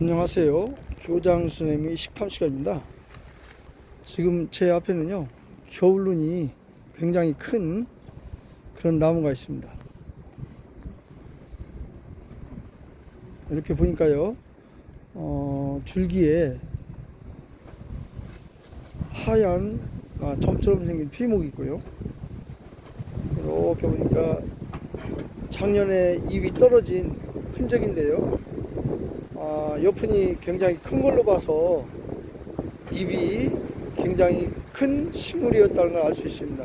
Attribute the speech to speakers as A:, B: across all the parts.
A: 안녕하세요. 교장 선생님의 식탐 시간입니다. 지금 제 앞에는요, 겨울눈이 굉장히 큰 그런 나무가 있습니다. 이렇게 보니까요, 어, 줄기에 하얀 아, 점처럼 생긴 피목이 있고요. 이렇게 보니까 작년에 잎이 떨어진 흔적인데요. 아, 옆은이 굉장히 큰 걸로 봐서 잎이 굉장히 큰 식물이었다는 걸 알 수 있습니다.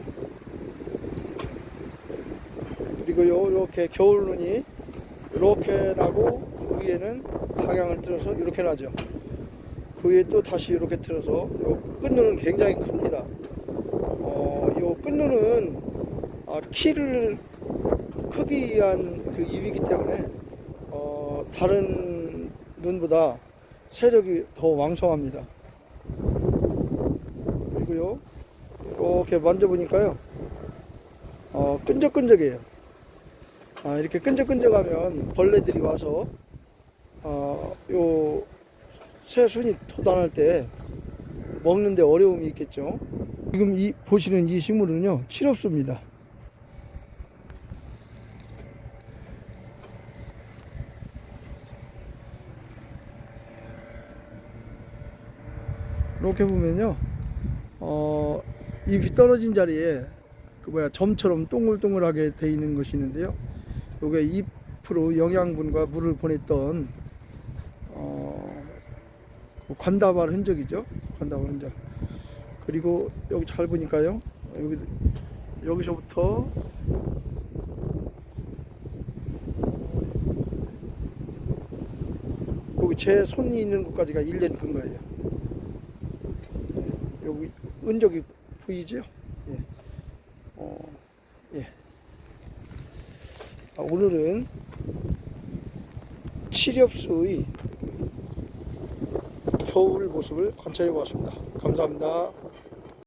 A: 그리고요, 이렇게 겨울 눈이 이렇게 나고 그 위에는 방향을 틀어서 이렇게 나죠. 그 위에 또 다시 이렇게 틀어서 요 끝눈은 굉장히 큽니다. 어, 요 끝눈은 아, 키를 크기 위한 그 잎이기 때문에 어, 다른 눈보다 세력이 더 왕성합니다. 그리고요, 이렇게 만져보니까요, 어, 끈적끈적해요. 아, 이렇게 끈적끈적하면 벌레들이 와서, 어, 요 새순이 도단할 때 먹는데 어려움이 있겠죠. 지금 이, 보시는 이 식물은요, 칠엽수입니다. 이렇게 보면요, 어, 잎이 떨어진 자리에 그 뭐야 점처럼 동글동글하게 돼 있는 것이 있는데요. 요게 잎으로 영양분과 물을 보냈던 어, 그 관다발 흔적이죠. 관다발 흔적. 그리고 여기 잘 보니까요. 여기 여기서부터 여기 제 손이 있는 곳까지가 1년 근 거예요. 은적이 보이죠? 예. 어, 예. 아, 오늘은 칠엽수의 겨울 모습을 관찰해 보았습니다. 감사합니다.